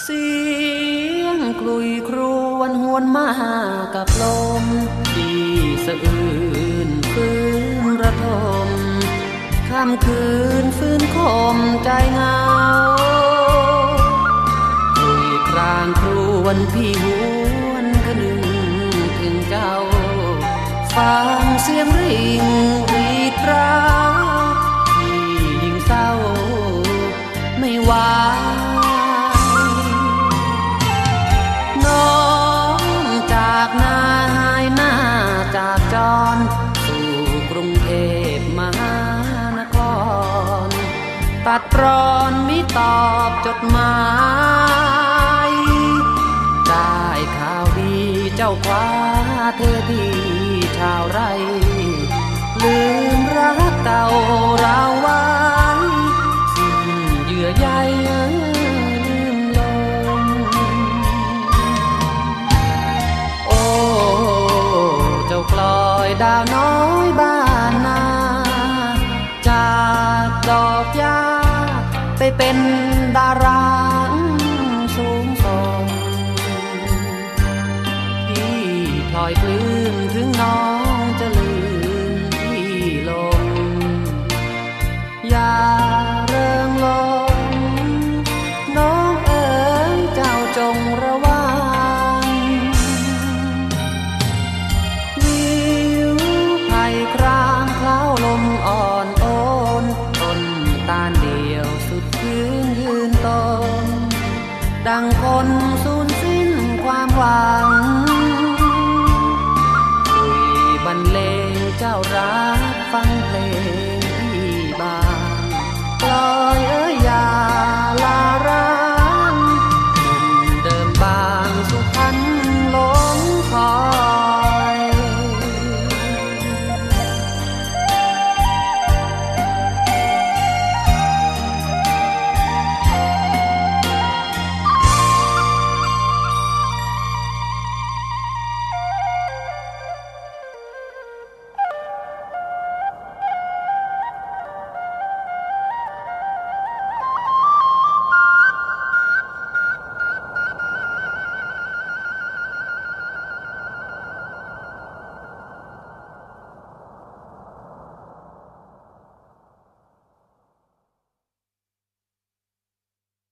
เสียงกลุยครวนหวนมากับลมที่สะอื้นฟื้นระทมค่ำคืนฟื้นคมใจเหงาคุยครางครวนพี่หวนกระนึงถึงเจ้า ฟังเสียงริ่งรีดร้า ร สู่กรุงเทพมหานคร ตัดรอนมิตอบจดหมายได้ข่าวดีเจ้าคว้าเทพีชาวไร่ลืมรักเก่าาวน้อยบ้านนา จากดอกยาไปเป็นดาราสูงส่งพี่พลอยปลื้มถึงน้องจะลืมพี่ลงยา ตดังคนสูญสิ้นความหวัง